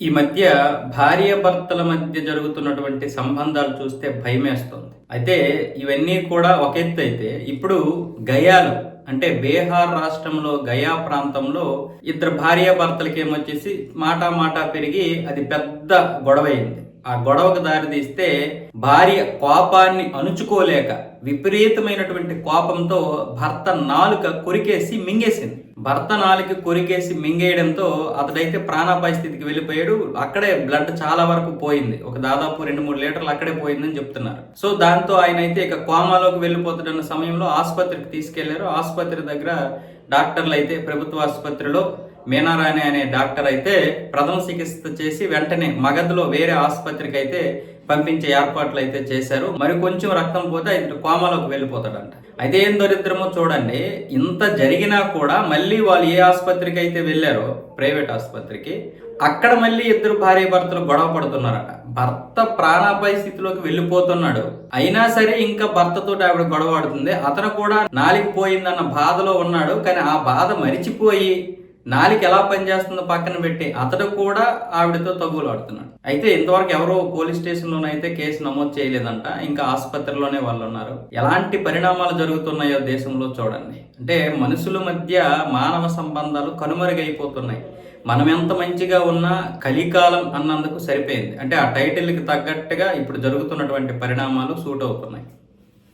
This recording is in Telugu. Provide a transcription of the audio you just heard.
ఈ మధ్య భార్య భర్తల మధ్య జరుగుతున్నటువంటి సంబంధాలు చూస్తే భయమేస్తుంది. అయితే ఇవన్నీ కూడా ఒక ఎత్తు అయితే ఇప్పుడు గయాలు అంటే బీహార్ రాష్ట్రంలో గయా ప్రాంతంలో ఇద్దరు భార్య భర్తలకి ఏమొచ్చేసి మాటా మాటా పెరిగి అది పెద్ద గొడవ అయింది ఆ గొడవకు దారితీస్తే భార్య కోపాన్ని అణుచుకోలేక విపరీతమైనటువంటి కోపంతో భర్త నాలుక కొరికేసి మింగేసింది. భర్త నాలుక కొరికేసి మింగేయడంతో అతడైతే ప్రాణాపాయ స్థితికి వెళ్ళిపోయాడు. అక్కడే బ్లడ్ చాలా వరకు పోయింది. ఒక దాదాపు రెండు మూడు లీటర్లు అక్కడే పోయిందని చెప్తున్నారు. సో దాంతో ఆయన అయితే ఇక కోమాలోకి వెళ్ళిపోతున్న సమయంలో ఆసుపత్రికి తీసుకెళ్ళారు. ఆసుపత్రి దగ్గర డాక్టర్లు అయితే ప్రభుత్వ ఆసుపత్రిలో మీనారాణి అనే డాక్టర్ అయితే ప్రథమ చికిత్స చేసి వెంటనే మగధలో వేరే ఆసుపత్రికి అయితే పంపించే ఏర్పాట్లు అయితే చేశారు. మరి కొంచెం రక్తం పోతే ఇతడు కోమాలోకి వెళ్ళిపోతాడంట. అయితే ఏం దరిద్రమో చూడండి. ఇంత జరిగినా కూడా మళ్ళీ వాళ్ళు ఏ ఆసుపత్రికి అయితే వెళ్ళారో ప్రైవేట్ ఆసుపత్రికి అక్కడ మళ్ళీ ఇద్దరు భార్య భర్తలు గొడవ పడుతున్నారట. భర్త ప్రాణాపాయ స్థితిలోకి వెళ్ళిపోతున్నాడు. అయినా సరే ఇంకా భర్తతో ఆవిడ గొడవ పడుతుంది. అతను కూడా నాలికి పోయిందన్న బాధలో ఉన్నాడు. కానీ ఆ బాధ మరిచిపోయి నాలిక ఎలా పనిచేస్తుందో పక్కన పెట్టి అతడు కూడా ఆవిడతో తగులాడుతున్నాడు అయితే ఇంతవరకు ఎవరో పోలీస్ స్టేషన్లోనైతే కేసు నమోదు చేయలేదంట. ఇంకా ఆసుపత్రిలోనే వాళ్ళు ఉన్నారు ఎలాంటి పరిణామాలు జరుగుతున్నాయో దేశంలో చూడండి. అంటే మనుషుల మధ్య మానవ సంబంధాలు కనుమరుగైపోతున్నాయి. మనం ఎంత మంచిగా ఉన్నా కలికాలం అన్నందుకు సరిపోయింది. అంటే ఆ టైటిల్కి తగ్గట్టుగా ఇప్పుడు జరుగుతున్నటువంటి పరిణామాలు సూట్ అవుతున్నాయి